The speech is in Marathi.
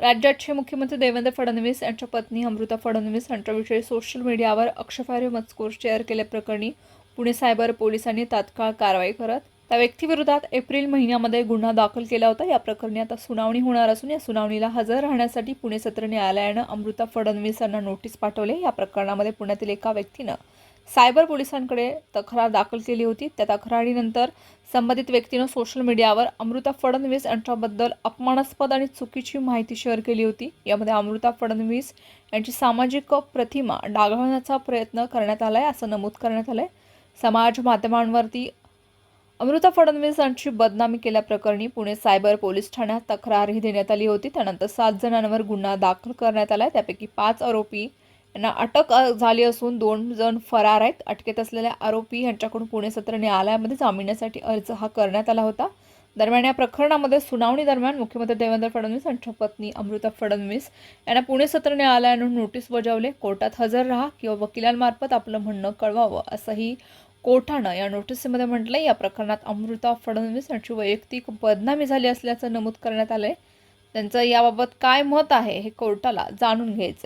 राज्याचे मुख्यमंत्री देवेंद्र फडणवीस यांच्या पत्नी अमृता फडणवीस यांच्याविषयी सोशल मीडियावर अक्षफार्य मजकूर शेअर केल्याप्रकरणी पुणे सायबर पोलिसांनी तात्काळ कारवाई करत त्या व्यक्तीविरोधात एप्रिल महिन्यामध्ये गुन्हा दाखल केला होता. या प्रकरणी आता सुनावणी होणार असून या सुनावणीला हजर राहण्यासाठी पुणे सत्र न्यायालयानं अमृता फडणवीस यांना नोटीस पाठवले. या प्रकरणामध्ये पुण्यातील एका व्यक्तीनं सायबर पोलिसांकडे तक्रार दाखल केली होती. त्या तक्रारीनंतर संबंधित व्यक्तीनं सोशल मीडियावर अमृता फडणवीस यांच्याबद्दल अपमानास्पद आणि चुकीची माहिती शेअर केली होती. यामध्ये अमृता फडणवीस यांची सामाजिक प्रतिमा डागाळण्याचा प्रयत्न करण्यात आला आहे असं नमूद करण्यात आलं आहे समाज माध्यमांवरती अमृता फडणवीस यांची बदनामी केल्याप्रकरणी पुणे सायबर पोलीस ठाण्यात तक्रारही देण्यात आली होती. त्यानंतर सात जणांवर गुन्हा दाखल करण्यात आला त्यापैकी पाच आरोपी यांना अटक झाली असून दोन जण फरार आहेत. अटकेत असलेल्या आरोपी यांच्याकडून पुणे सत्र न्यायालयामध्ये जामिनासाठी अर्ज हा करण्यात आला होता. दरम्यान या प्रकरणामध्ये सुनावणी दरम्यान मुख्यमंत्री देवेंद्र फडणवीस यांच्या पत्नी अमृता फडणवीस यांना पुणे सत्र न्यायालयानं नोटीस बजावले. कोर्टात हजर राहा किंवा वकिलांमार्फत आपलं म्हणणं कळवावं असंही कोर्टानं या नोटीसमध्ये म्हटलंय. या प्रकरणात अमृता फडणवीस यांची वैयक्तिक बदनामी झाली असल्याचं नमूद करण्यात आलंय. त्यांचं याबाबत काय मत आहे हे कोर्टाला जाणून घ्यायचं